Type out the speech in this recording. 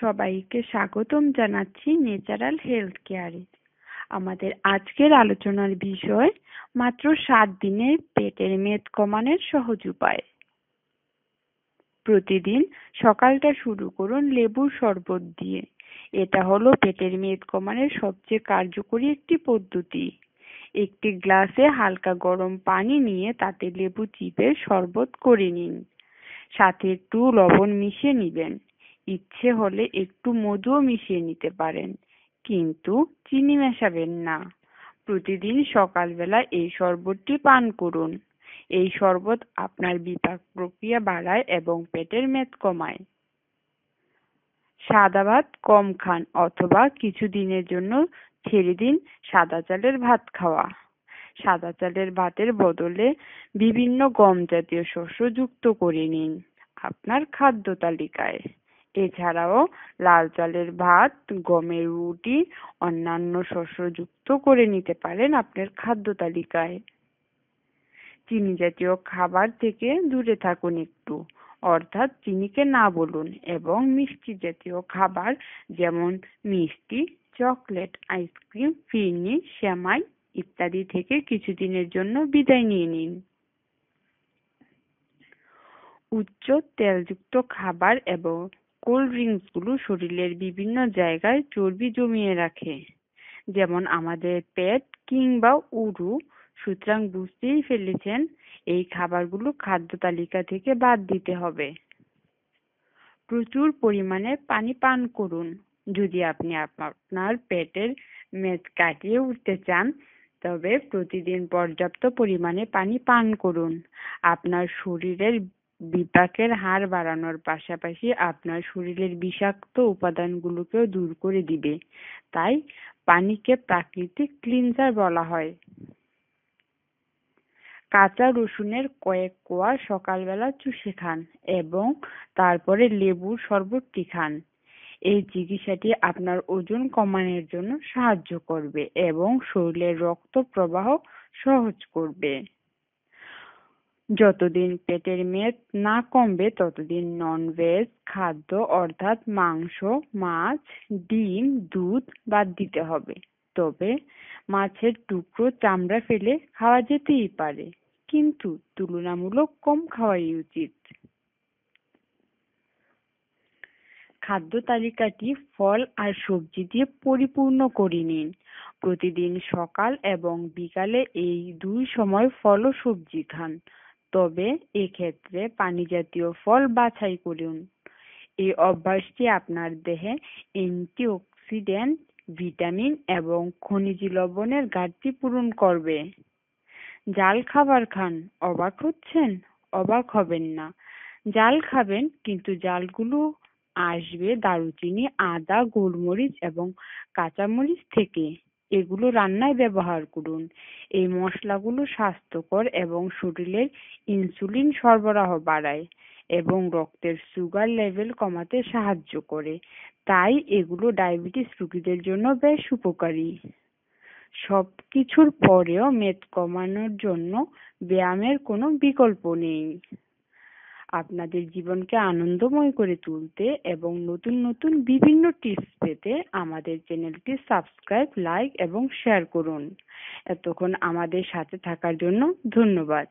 সবাইকে স্বাগতম জানাচ্ছি ন্যাচারাল হেলথ কেয়ারে। আমাদের আজকের আলোচনার বিষয়, মাত্র সাত দিনে পেটের মেদ কমানোর সহজ উপায়। প্রতিদিন সকালটা শুরু করুন লেবুর শরবত দিয়ে। এটা হলো পেটের মেদ কমানোর সবচেয়ে কার্যকরী একটি পদ্ধতি। একটি গ্লাসে হালকা গরম পানি নিয়ে তাতে লেবু চিপে শরবত করে নিন। সাথে একটু লবণ মিশিয়ে নিবেন। ইচ্ছে হলে একটু মধুও মিশিয়ে নিতে পারেন, কিন্তু চিনি মেশাবেন না। প্রতিদিন সকালবেলা এই শরবতটি পান করুন। এই শরবত আপনার বিপাক প্রক্রিয়া বাড়ায় এবং পেটের মেদ কমায়। সাদা ভাত কম খান অথবা কিছু দিনের জন্য ছেড়ে দিন সাদা চালের ভাত খাওয়া। সাদা চালের ভাতের বদলে বিভিন্ন গম জাতীয় শস্য যুক্ত করে নিন। আপনার খাদ্য তালিকায়। এছাড়াও লাল চালের ভাত, গমের রুটি, অন্যান্য শস্য যুক্ত করে নিতে পারেন আপনার খাদ্য তালিকায়। চিনি জাতীয় খাবার থেকে দূরে থাকুন একটু, অর্থাৎ চিনিকে না বলুন এবং মিষ্টি জাতীয় খাবার যেমন মিষ্টি, চকলেট, আইসক্রিম ফিরনি শ্যামাই ইত্যাদি থেকে কিছুদিনের জন্য বিদায় নিয়ে নিন। উচ্চ তেলযুক্ত খাবার এবং কোল্ড ড্রিঙ্কসগুলো শরীরের বিভিন্ন জায়গায় চর্বি জমিয়ে রাখে। যেমন আমাদের পেট কিংবা উরু। সুতরাং বুঝতেই ফেলেছেন, এই খাবারগুলো খাদ্য তালিকা থেকে বাদ দিতে হবে। প্রচুর পরিমাণে পানি পান করুন। যদি আপনি আপনার পেটের মেদ কাটিয়ে উঠতে চান, তবে প্রতিদিন পর্যাপ্ত পরিমাণে পানি পান করুন। আপনার শরীরের বিপাকের হার বাড়ানোর পাশাপাশি আপনার শরীরের বিষাক্ত উপাদানগুলোকেও দূর করে দিবে। তাই পানিকে প্রাকৃতিক ক্লিনজার বলা হয়। কাঁচা রসুনের কয়েক কোয়া সকালবেলা চুষে খান এবং তারপরে লেবুর শরবতটি খান। এই চিকিৎসাটি আপনার ওজন কমানোর জন্য সাহায্য করবে এবং শরীরের রক্ত প্রবাহ সহজ করবে। যতদিন পেটের মেদ না কমবে, ততদিন নন ভেজ খাদ্য অর্থাৎ মাংস, মাছ, ডিম, দুধ বাদ দিতে হবে। তবে মাছের টুকরো চামড়া ফেলে খাওয়া যেতেই পারে, কিন্তু তুলনামূলক কম খাওয়াই উচিত। খাদ্য তালিকাটি ফল আর সবজি দিয়ে পরিপূর্ণ করে নিন। প্রতিদিন সকাল এবং বিকালে এই দুই সময় ফল ও সবজি খান। তবে এক্ষেত্রে পানি জাতীয় ফল বাছাই করুন। এই অভ্যাসটি আপনার দেহে অ্যান্টিঅক্সিডেন্ট, ভিটামিন এবং খনিজ লবণের ঘাটতি পূরণ করবে। জাল খাবার খান, অবাক হচ্ছেন? অবাক হবেন না। জাল খাবেন, কিন্তু জালগুলো আসবে দারুচিনি, আদা, গোলমরিচ এবং কাঁচামরিচ থেকে। এগুলো রান্নায় ব্যবহার করুন। এই মশলাগুলো স্বাস্থ্যকর এবং শরীরের ইনসুলিন সরবরাহ বাড়ায় এবং রক্তের সুগার লেভেল কমাতে সাহায্য করে। তাই এগুলো ডায়াবেটিস রোগীদের জন্য বেশ উপকারী। সব কিছুর পরেও মেদ কমানোর জন্য ব্যায়ামের কোনো বিকল্প নেই। আপনাদের জীবনকে আনন্দময় করে তুলতে এবং নতুন নতুন বিভিন্ন টিপস পেতে আমাদের চ্যানেলটি সাবস্ক্রাইব লাইক এবং শেয়ার করুন। এতক্ষণ আমাদের সাথে থাকার জন্য ধন্যবাদ।